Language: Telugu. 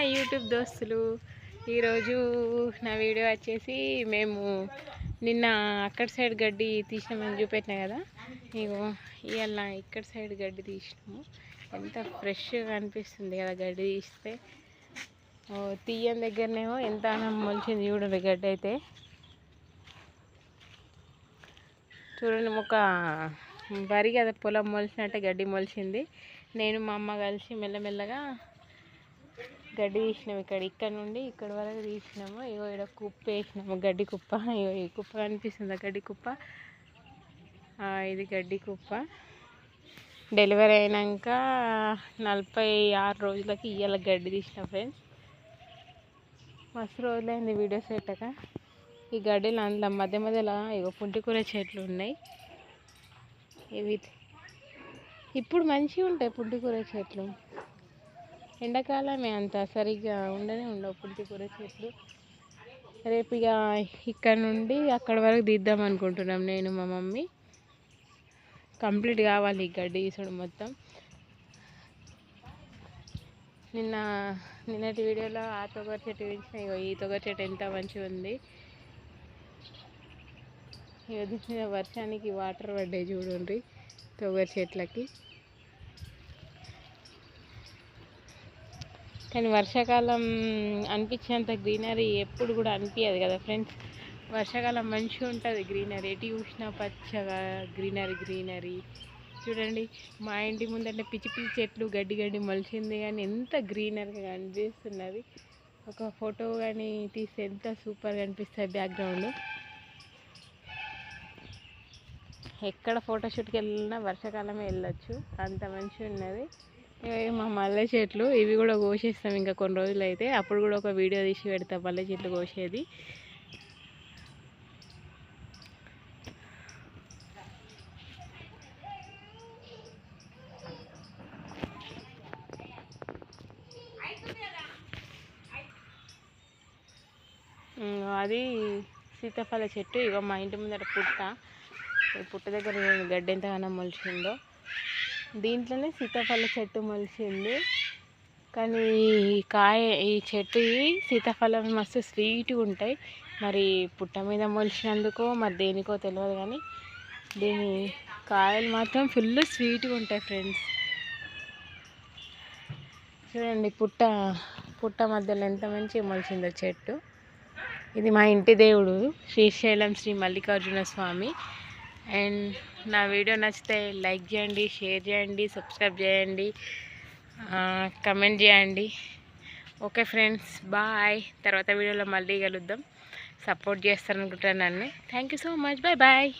హాయ్ యూట్యూబ్ దోస్తులు. ఈరోజు నా వీడియో వచ్చేసి మేము నిన్న అక్కడ సైడ్ గడ్డి తీసినామని చూపెట్టినా కదా? ఇగో ఇవాళ ఇక్కడ సైడ్ గడ్డి తీసినాము. ఎంత ఫ్రెష్గా అనిపిస్తుంది కదా గడ్డి తీస్తే. ఓ తీయని దగ్గరనేమో ఎంత మొలిచింది చూడండి గడ్డి అయితే. చూడండి ఒక వరి కదా పొలం మొలిచినట్టే గడ్డి మొలిచింది. నేను మా అమ్మ కలిసి మెల్లమెల్లగా గడ్డి తీసినాము ఇక్కడ. ఇక్కడ నుండి ఇక్కడ వరకు తీసినాము. ఇగో ఇక్కడ కుప్ప వేసినాము. గడ్డి కుప్ప. ఇగో ఈ కుప్ప కనిపిస్తుంది. గడ్డి కుప్ప. ఇది గడ్డి కుప్ప. డెలివరీ అయినాక నలభై ఆరు రోజులకి ఇవాళ గడ్డి తీసిన ఫ్రెండ్స్. మస్తు రోజులైంది వీడియోస్ పెట్టక. ఈ గడ్డిలో అందులో మధ్య మధ్యలో ఇగో పుంటికూర చెట్లు ఉన్నాయి. ఇవి. ఇప్పుడు మంచిగా ఉంటాయి పుంటికూర చెట్లు. ఎండాకాలమే అంత సరిగ్గా ఉండనే ఉండవు పుంటికూర చెట్లు రేపు ఇక ఇక్కడ నుండి అక్కడ వరకు తీద్దాం అనుకుంటున్నాం నేను మా మమ్మీ. కంప్లీట్ కావాలి ఈ గడ్డి తీసుడు మొత్తం. నిన్న నిన్నటి వీడియోలో ఆ తొగరి చెట్టు వేసిన ఇగో ఈ తొగరి చెట్టు ఎంత మంచిగా ఉంది. ఇక వర్షానికి వాటర్ పడ్డాయి చూడండి తొగరి చెట్లకి. కానీ వర్షాకాలం అనిపించేంత గ్రీనరీ ఎప్పుడు కూడా అనిపించదు కదా ఫ్రెండ్స్. వర్షాకాలం మంచిగా ఉంటుంది గ్రీనరీ. ఎటు చూసినా పచ్చగా గ్రీనరీ గ్రీనరీ. చూడండి మా ఇంటి ముందంటే పిచ్చి పిచ్చి చెట్లు గడ్డి గడ్డి మొలిచింది కానీ ఎంత గ్రీనరీగా అనిపిస్తున్నది. ఒక ఫోటో కానీ తీస్తే ఎంత సూపర్గా అనిపిస్తుంది బ్యాక్గ్రౌండ్. ఎక్కడ ఫోటోషూట్కి వెళ్ళినా వర్షాకాలమే వెళ్ళొచ్చు. అంత మంచిగా ఉన్నది. మా మల్లె చెట్లు ఇవి కూడా కోసేస్తాం ఇంకా కొన్ని రోజులు అయితే. అప్పుడు కూడా ఒక వీడియో తీసి పెడతాం మల్లె చెట్లు కోసేది. అది సీతాఫల చెట్టు. ఇగో మా ఇంటి ముందర పుట్ట. పుట్ట దగ్గర చూడండి గడ్డి ఎంతగానో మొలిచిందో. దీంట్లోనే సీతాఫల చెట్టు మొలిచింది. కానీ ఈ కాయ ఈ చెట్టు సీతాఫలం మస్తు స్వీట్గా ఉంటాయి. మరి పుట్ట మీద మొలిచినందుకో మరి దేనికో తెలియదు కానీ దీని కాయలు మాత్రం ఫుల్ స్వీట్గా ఉంటాయి ఫ్రెండ్స్. చూడండి పుట్ట పుట్ట మధ్యలో ఎంత మంచిగా మొలిచిందో చెట్టు. ఇది మా ఇంటి దేవుడు శ్రీశైలం శ్రీ మల్లికార్జున స్వామి. అండ్ నా వీడియో నచ్చితే లైక్ చేయండి షేర్ చేయండి సబ్స్క్రైబ్ చేయండి కమెంట్ చేయండి. Okay friends bye. తర్వాత వీడియోలో మళ్ళీ కలుద్దాం. Support చేస్తారనుకుంటున్నాను thank you so much. Bye bye.